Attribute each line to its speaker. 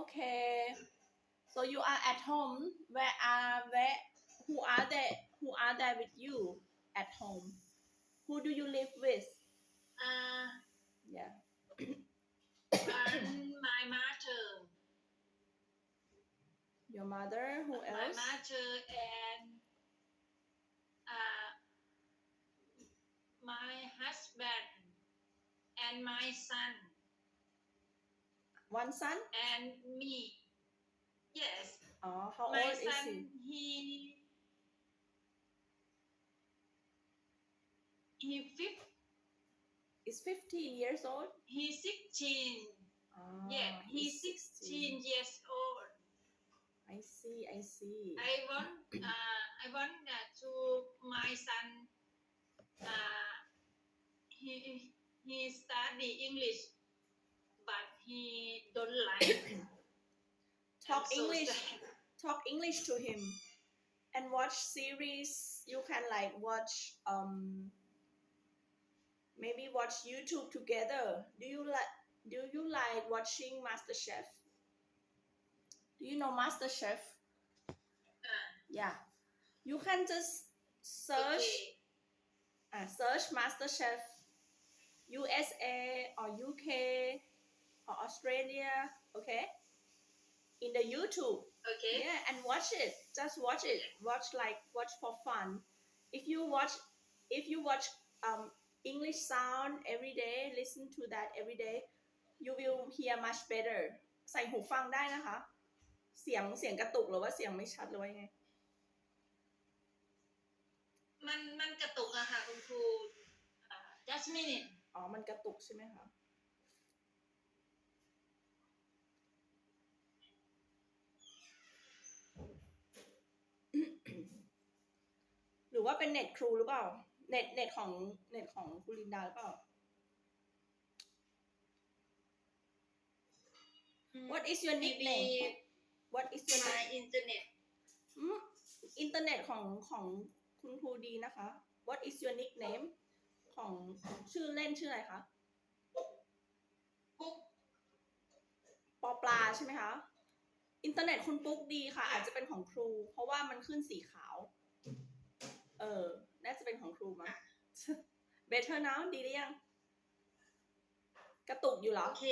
Speaker 1: Okay. So you are at home. Where are where? Who are they? Who are there with you at home? Who do you live with?
Speaker 2: Uh,
Speaker 1: Yeah.
Speaker 2: and my mother,
Speaker 1: Your mother. Who else?
Speaker 2: my mother and uh, my husband and my son
Speaker 1: One son.
Speaker 2: and me. Yes,
Speaker 1: Oh, how
Speaker 2: my
Speaker 1: old is
Speaker 2: son
Speaker 1: he?
Speaker 2: he he fif-
Speaker 1: Is 15 years old.
Speaker 2: he's sixteen.
Speaker 1: Ah,
Speaker 2: yeah, he's sixteen years old.
Speaker 1: I see. I see.
Speaker 2: I want uh, I want uh, to my son uh, he he study English he don't like
Speaker 1: Talk
Speaker 2: I'm so
Speaker 1: English.
Speaker 2: sad.
Speaker 1: talk English to him and watch series you can like watch um maybe watch YouTube together do you like do you like watching Master Chef do you know Master Chef
Speaker 2: Uh,
Speaker 1: yeah you can just search
Speaker 2: okay.
Speaker 1: uh, search Master Chef USA or UK Australia okay in the YouTube
Speaker 2: okay
Speaker 1: yeah and watch it just watch it watch like watch for fun if you watch if you watch um english sound every day listen to that every day you will hear much better ใส่หูฟังได้นะคะ เสียงเสียงกระตุกหรือว่าเสียงไม่ชัดหรือว่ายังไง
Speaker 2: มันมันกระตุกอะค่ะคุณครูอ่า just minute
Speaker 1: อ๋อ มันกระตุกใช่ไหมคะ รือว่าเป็นเน็ตครูหรือเปล่า เน็ตเน็ตของเน็ตของคุณลินดาหรือเปล่า What is your
Speaker 2: maybe
Speaker 1: nickname What is your
Speaker 2: my
Speaker 1: name
Speaker 2: internet
Speaker 1: อืมอินเทอร์เน็ตของของคุณครูดีนะคะ What is your nickname ของชื่อเล่นชื่ออะไรคะ
Speaker 2: ปุ๊ก
Speaker 1: ปอปลาใช่ไหมคะ อินเทอร์เน็ตคุณปุ๊กดีค่ะ อาจจะเป็นของครู เพราะว่ามันขึ้นสีขาว เออ น่าจะเป็นของครูมั้ง better now ดีหรือยัง กระตุกอยู่เหรอ
Speaker 2: โอเค